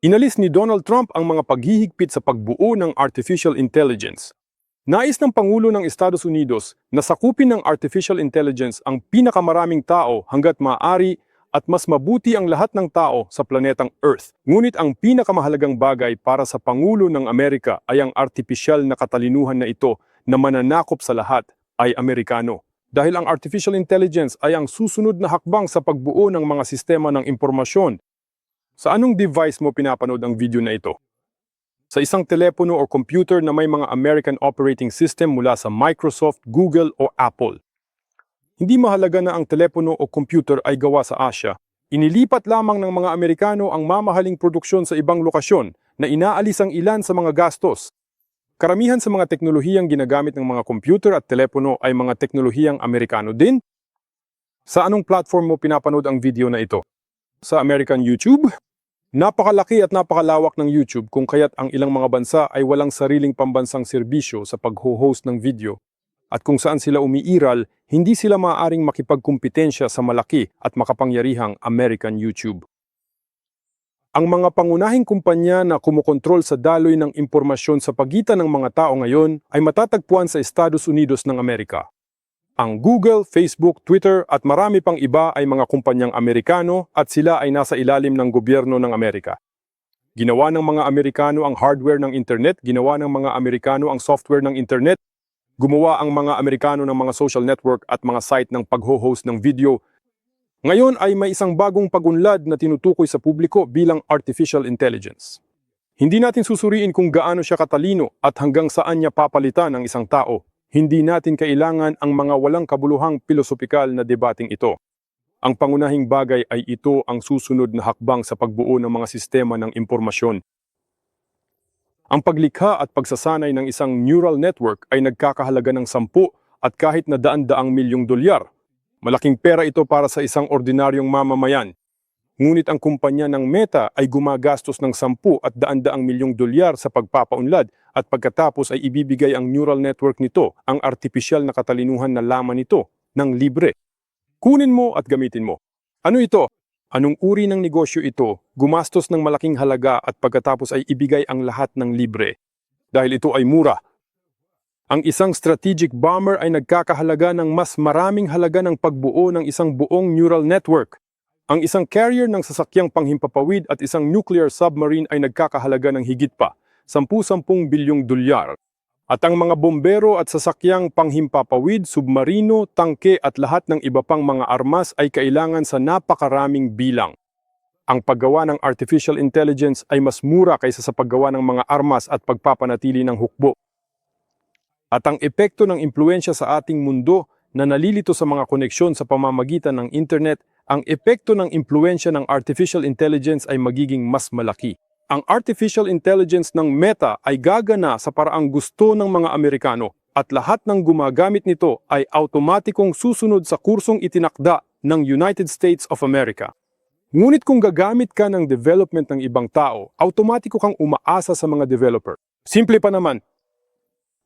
Inalis ni Donald Trump ang mga paghihigpit sa pagbuo ng artificial intelligence. Nais ng Pangulo ng Estados Unidos na sakupin ng artificial intelligence ang pinakamaraming tao hanggat maaari at mas mabuti ang lahat ng tao sa planetang Earth. Ngunit ang pinakamahalagang bagay para sa Pangulo ng Amerika ay ang artificial na katalinuhan na ito na mananakop sa lahat ay Amerikano. Dahil ang artificial intelligence ay ang susunod na hakbang sa pagbuo ng mga sistema ng impormasyon. Sa anong device mo pinapanood ang video na ito? Sa isang telepono o computer na may mga American operating system mula sa Microsoft, Google o Apple. Hindi mahalaga na ang telepono o computer ay gawa sa Asia. Inilipat lamang ng mga Amerikano ang mamahaling produksyon sa ibang lokasyon na inaalis ang ilan sa mga gastos. Karamihan sa mga teknolohiyang ginagamit ng mga computer at telepono ay mga teknolohiyang Amerikano din. Sa anong platform mo pinapanood ang video na ito? Sa American YouTube? Napakalaki at napakalawak ng YouTube kung kaya't ang ilang mga bansa ay walang sariling pambansang serbisyo sa pag-host ng video. At kung saan sila umiiral, hindi sila maaaring makipagkumpetensya sa malaki at makapangyarihang American YouTube. Ang mga pangunahing kumpanya na kumukontrol sa daloy ng impormasyon sa pagitan ng mga tao ngayon ay matatagpuan sa Estados Unidos ng Amerika. Ang Google, Facebook, Twitter at marami pang iba ay mga kumpanyang Amerikano at sila ay nasa ilalim ng gobyerno ng Amerika. Ginawa ng mga Amerikano ang hardware ng internet, ginawa ng mga Amerikano ang software ng internet, gumawa ang mga Amerikano ng mga social network at mga site ng pagho-host ng video. Ngayon ay may isang bagong pagunlad na tinutukoy sa publiko bilang artificial intelligence. Hindi natin susuriin kung gaano siya katalino at hanggang saan niya papalitan ang isang tao. Hindi natin kailangan ang mga walang kabuluhang pilosopikal na debating ito. Ang pangunahing bagay ay ito ang susunod na hakbang sa pagbuo ng mga sistema ng impormasyon. Ang paglikha at pagsasanay ng isang neural network ay nagkakahalaga ng sampu at kahit na daan-daang milyong dolyar. Malaking pera ito para sa isang ordinaryong mamamayan. Ngunit ang kumpanya ng Meta ay gumagastos ng sampu at daan-daang milyong dolyar sa pagpapaunlad at pagkatapos ay ibibigay ang neural network nito, ang artificial na katalinuhan na laman nito, ng libre. Kunin mo at gamitin mo. Ano ito? Anong uri ng negosyo ito, gumastos ng malaking halaga at pagkatapos ay ibigay ang lahat ng libre? Dahil ito ay mura. Ang isang strategic bomber ay nagkakahalaga ng mas maraming halaga ng pagbuo ng isang buong neural network. Ang isang carrier ng sasakyang panghimpapawid at isang nuclear submarine ay nagkakahalaga ng higit pa, 10-10 bilyong dolyar. At ang mga bombero at sasakyang panghimpapawid, submarino, tangke at lahat ng iba pang mga armas ay kailangan sa napakaraming bilang. Ang paggawa ng artificial intelligence ay mas mura kaysa sa paggawa ng mga armas at pagpapanatili ng hukbo. At ang epekto ng impluensya sa ating mundo na nalilito sa mga koneksyon sa pamamagitan ng internet, ang epekto ng impluensya ng artificial intelligence ay magiging mas malaki. Ang artificial intelligence ng Meta ay gagana sa paraang gusto ng mga Amerikano at lahat ng gumagamit nito ay automatikong susunod sa kursong itinakda ng United States of America. Ngunit kung gagamit ka ng development ng ibang tao, automatiko kang umaasa sa mga developer. Simple pa naman,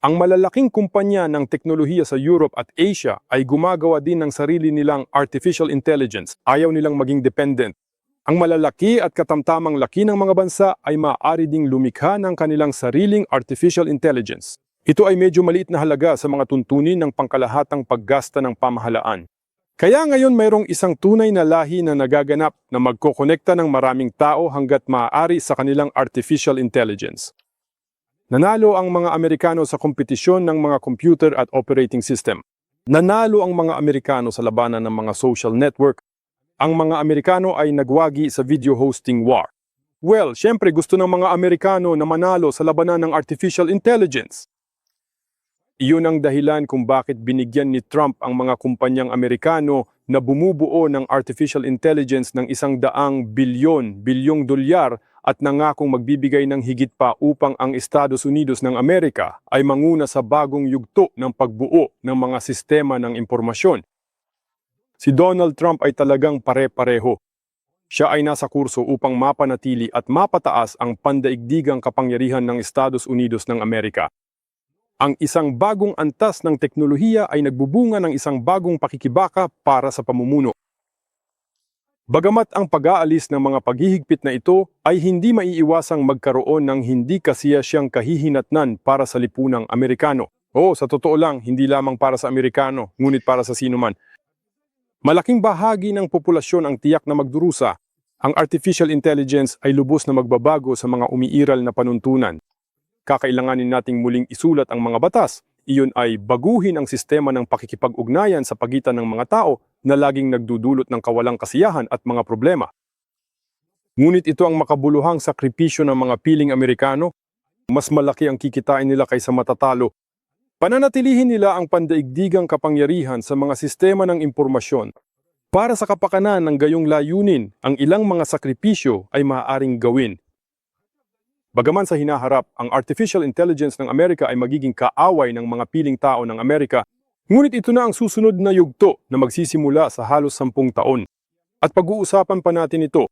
ang malalaking kumpanya ng teknolohiya sa Europe at Asia ay gumagawa din ng sarili nilang artificial intelligence. Ayaw nilang maging dependent. Ang malalaki at katamtamang laki ng mga bansa ay maaari ding lumikha ng kanilang sariling artificial intelligence. Ito ay medyo maliit na halaga sa mga tuntunin ng pangkalahatang paggasta ng pamahalaan. Kaya ngayon mayroong isang tunay na lahi na nagaganap na magkokonekta ng maraming tao hanggat maaari sa kanilang artificial intelligence. Nanalo ang mga Amerikano sa kompetisyon ng mga computer at operating system. Nanalo ang mga Amerikano sa labanan ng mga social network. Ang mga Amerikano ay nagwagi sa video hosting war. Well, syempre gusto ng mga Amerikano na manalo sa labanan ng artificial intelligence. Iyon ang dahilan kung bakit binigyan ni Trump ang mga kumpanyang Amerikano na bumubuo ng artificial intelligence ng isang daang bilyon, bilyong dolyar at nangakong magbibigay ng higit pa upang ang Estados Unidos ng Amerika ay manguna sa bagong yugto ng pagbuo ng mga sistema ng impormasyon. Si Donald Trump ay talagang pare-pareho. Siya ay nasa kurso upang mapanatili at mapataas ang pandaigdigang kapangyarihan ng Estados Unidos ng Amerika. Ang isang bagong antas ng teknolohiya ay nagbubunga ng isang bagong pakikibaka para sa pamumuno. Bagamat ang pag-aalis ng mga paghihigpit na ito ay hindi maiiwasang magkaroon ng hindi kasiyasyang kahihinatnan para sa lipunang Amerikano. Oo, sa totoo lang, hindi lamang para sa Amerikano, ngunit para sa sino man. Malaking bahagi ng populasyon ang tiyak na magdurusa. Ang artificial intelligence ay lubos na magbabago sa mga umiiral na panuntunan. Kakailanganin nating muling isulat ang mga batas. Iyon ay baguhin ang sistema ng pakikipag-ugnayan sa pagitan ng mga tao na laging nagdudulot ng kawalang kasiyahan at mga problema. Ngunit ito ang makabuluhang sakripisyo ng mga piling Amerikano. Mas malaki ang kikitain nila kaysa matatalo. Pananatilihin nila ang pandaigdigang kapangyarihan sa mga sistema ng impormasyon. Para sa kapakanan ng gayong layunin, ang ilang mga sakripisyo ay maaaring gawin. Bagaman sa hinaharap, ang artificial intelligence ng Amerika ay magiging kaaway ng mga piling tao ng Amerika, ngunit ito na ang susunod na yugto na magsisimula sa halos sampung taon. At pag-uusapan pa natin ito,